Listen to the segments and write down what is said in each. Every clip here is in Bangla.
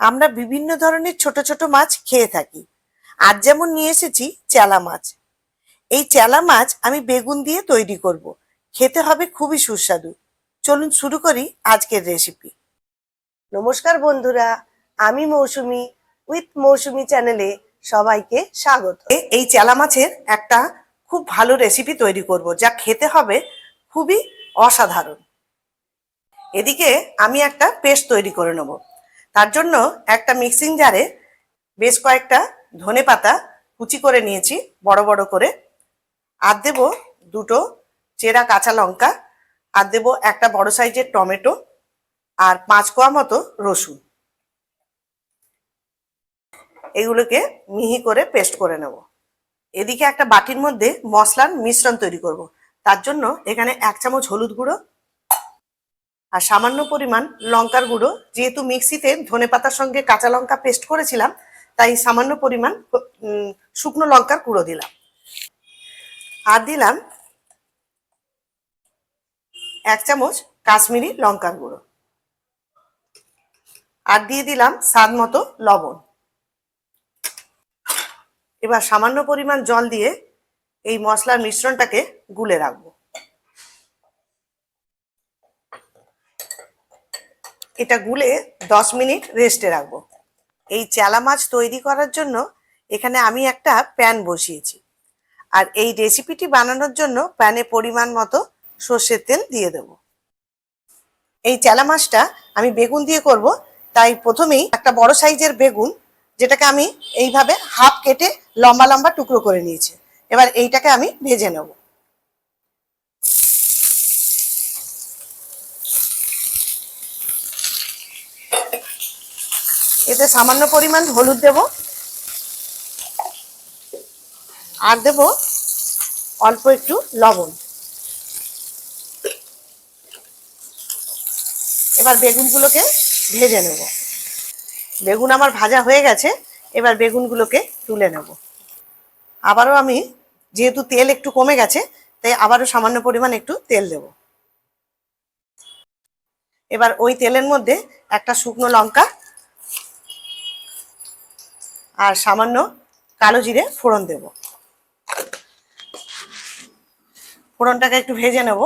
আমরা বিভিন্ন ধরনের ছোট ছোট মাছ খেয়ে থাকি। আজ যেমন নিয়ে এসেছি চেলা মাছ। এই চেলা মাছ আমি বেগুন দিয়ে তৈরি করব। খেতে হবে খুবই সুস্বাদু। চলুন শুরু করি আজকের রেসিপি নমস্কার বন্ধুরা, আমি মৌসুমি উইথ মৌসুমি চ্যানেলে সবাইকে স্বাগত। এই চেলা মাছের একটা খুব ভালো রেসিপি তৈরি করব, যা খেতে হবে খুবই অসাধারণ। এদিকে আমি একটা পেস্ট তৈরি করে নেব। তার জন্য একটা মিক্সিং জারে বেশ কয়েকটা ধনে পাতা কুচি করে নিয়েছি, বড় বড় করে। আর দেব দুটো চেরা কাঁচা লঙ্কা, আর দেব একটা বড় সাইজের টমেটো আর পাঁচ কোয়া মতো রসুন। এগুলোকে মিহি করে পেস্ট করে নেব। এদিকে একটা বাটির মধ্যে মশলার মিশ্রণ তৈরি করব। তার জন্য এখানে এক চামচ হলুদ গুঁড়ো আর সামান্য পরিমাণ লঙ্কার গুঁড়ো। যেহেতু মিক্সিতে ধনে পাতার সঙ্গে কাঁচা লঙ্কা পেস্ট করেছিলাম, তাই সামান্য পরিমাণ শুকনো লঙ্কার গুঁড়ো দিলাম। আর দিলাম এক চামচ কাশ্মীরি লঙ্কার গুঁড়ো। আর দিয়ে দিলাম স্বাদ মতো লবণ। এবার সামান্য পরিমাণ জল দিয়ে এই মশলার মিশ্রণটাকে গুলে রাখব। এটা গুলে দশ মিনিট রেস্টে রাখব। এই চেলা মাছ তৈরি করার জন্য এখানে আমি একটা প্যান বসিয়েছি। আর এই রেসিপিটি বানানোর জন্য প্যানে পরিমাণ মতো সর্ষের তেল দিয়ে দেব। এই চেলা মাছটা আমি বেগুন দিয়ে করব। তাই প্রথমেই একটা বড় সাইজের বেগুন, যেটাকে আমি এইভাবে হাফ কেটে লম্বা লম্বা টুকরো করে নিয়েছি। এবার এইটাকে আমি ভেজে নেব। এতে সামান্য পরিমাণ হলুদ দেব। আর দেব অল্প একটু লবণ। এবার বেগুনগুলোকে ভেজে নেব। বেগুন আমার ভাজা হয়ে গেছে, এবার বেগুনগুলোকে তুলে নেব। আবারও আমি, যেহেতু তেল একটু কমে গেছে, তাই আবারও সামান্য পরিমাণ একটু তেল দেব। এবার ওই তেলের মধ্যে একটা শুকনো লঙ্কা আর সামান্য কালো জিরে ফোড়ন দেব। ফোড়নটাকে একটু ভেজে নেব।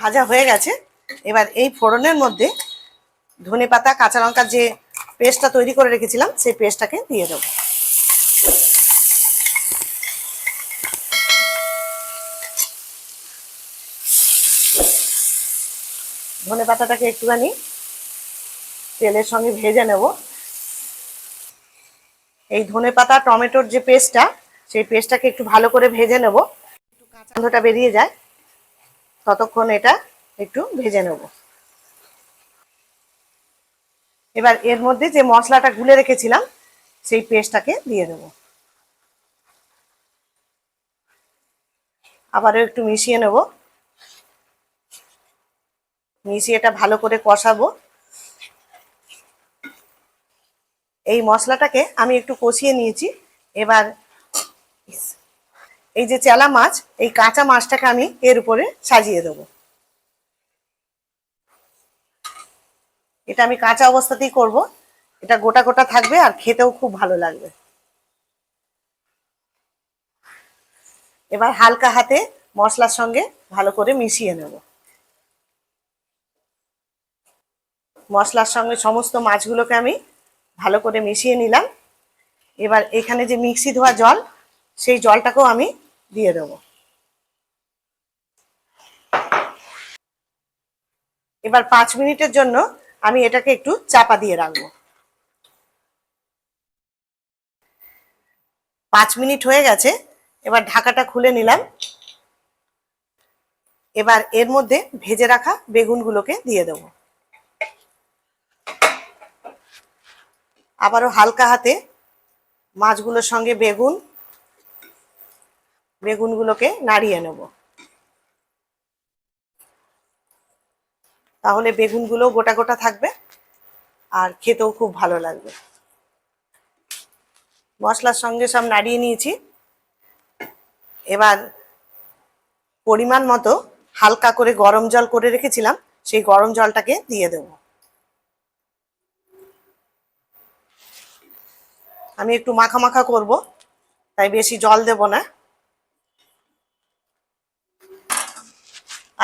ভাজা হয়ে গেছে। এবার এই ফোড়নের মধ্যে ধনে পাতা, কাঁচা লঙ্কার যে পেস্টটা তৈরি করে রেখেছিলাম, সেই পেস্টটাকে দিয়ে দেবো। ধনে পাতাটাকে একটুখানি তেলের সঙ্গে ভেজে নেব। এই ধনে পাতা, টমেটোর যে পেস্টটা, সেই পেস্টটাকে একটু ভালো করে ভেজে নেব। একটু কাঁচা বেরিয়ে যায়, ততক্ষণ এটা একটু ভেজে নেব। এবার এর মধ্যে যে মশলাটা গুলে রেখেছিলাম, সেই পেস্টটাকে দিয়ে দেব। আবারও একটু মিশিয়ে নেব। মিশিয়ে এটা ভালো করে কষাবো। এই মশলাটাকে আমি একটু কষিয়ে নিয়েছি। এবার এই যে চেলা মাছ, এই কাঁচা মাছটাকে আমি এর উপরে সাজিয়ে দেব। এটা আমি কাঁচা অবস্থাতেই করব। এটা গোটা গোটা থাকবে আর খেতেও খুব ভালো লাগবে। এবার হালকা হাতে মশলার সঙ্গে ভালো করে মিশিয়ে নেব। মশলার সঙ্গে সমস্ত মাছগুলোকে আমি ভালো করে মিশিয়ে নিলাম। এবার এখানে যে মিক্সি ধোয়া জল, সেই জলটাকেও আমি দিয়ে দেব। এবার পাঁচ মিনিটের জন্য আমি এটাকে একটু চাপা দিয়ে রাখব। পাঁচ মিনিট হয়ে গেছে, এবার ঢাকাটা খুলে নিলাম। এবার এর মধ্যে ভেজে রাখা বেগুনগুলোকে দিয়ে দেবো। আবারও হালকা হাতে মাছগুলোর সঙ্গে বেগুন, বেগুনগুলোকে নাড়িয়ে নেব। তাহলে বেগুনগুলো গোটা গোটা থাকবে আর খেতেও খুব ভালো লাগবে। মশলার সঙ্গে সব নাড়িয়ে নিয়েছি। এবার পরিমাণ মতো হালকা করে গরম জল করে রেখেছিলাম, সেই গরম জলটাকে দিয়ে দেবো। আমি একটু মাখা মাখা করব, তাই বেশি জল দেব না।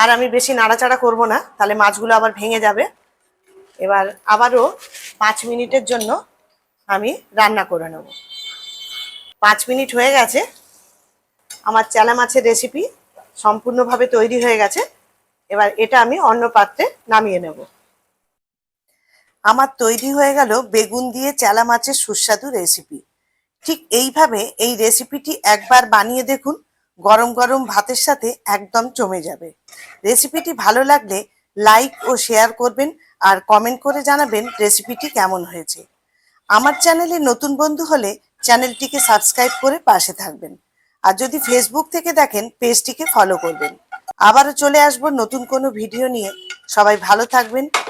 আর আমি বেশি নাড়াচাড়া করব না, তাহলে মাছগুলো আবার ভেঙে যাবে। এবার আবারও পাঁচ মিনিটের জন্য আমি রান্না করে নেব। পাঁচ মিনিট হয়ে গেছে, আমার চেলা মাছের রেসিপি সম্পূর্ণভাবে তৈরি হয়ে গেছে। এবার এটা আমি অন্য পাত্রে নামিয়ে নেব। আমার তৈরি হয়ে গেল বেগুন দিয়ে চেলা মাছের সুস্বাদু রেসিপি ঠিক এইভাবে এই রেসিপিটি একবার বানিয়ে দেখুন, গরম গরম ভাতের সাথে একদম জমে যাবে। রেসিপিটি ভালো লাগলে লাইক ও শেয়ার করবেন আর কমেন্ট করে জানাবেন রেসিপিটি কেমন হয়েছে। আমার চ্যানেলে নতুন বন্ধু হলে চ্যানেলটিকে সাবস্ক্রাইব করে পাশে থাকবেন। আর যদি ফেসবুক থেকে দেখেন পেজটিকে ফলো করবেন। আবারও চলে আসব নতুন কোনো ভিডিও নিয়ে। সবাই ভালো থাকবেন।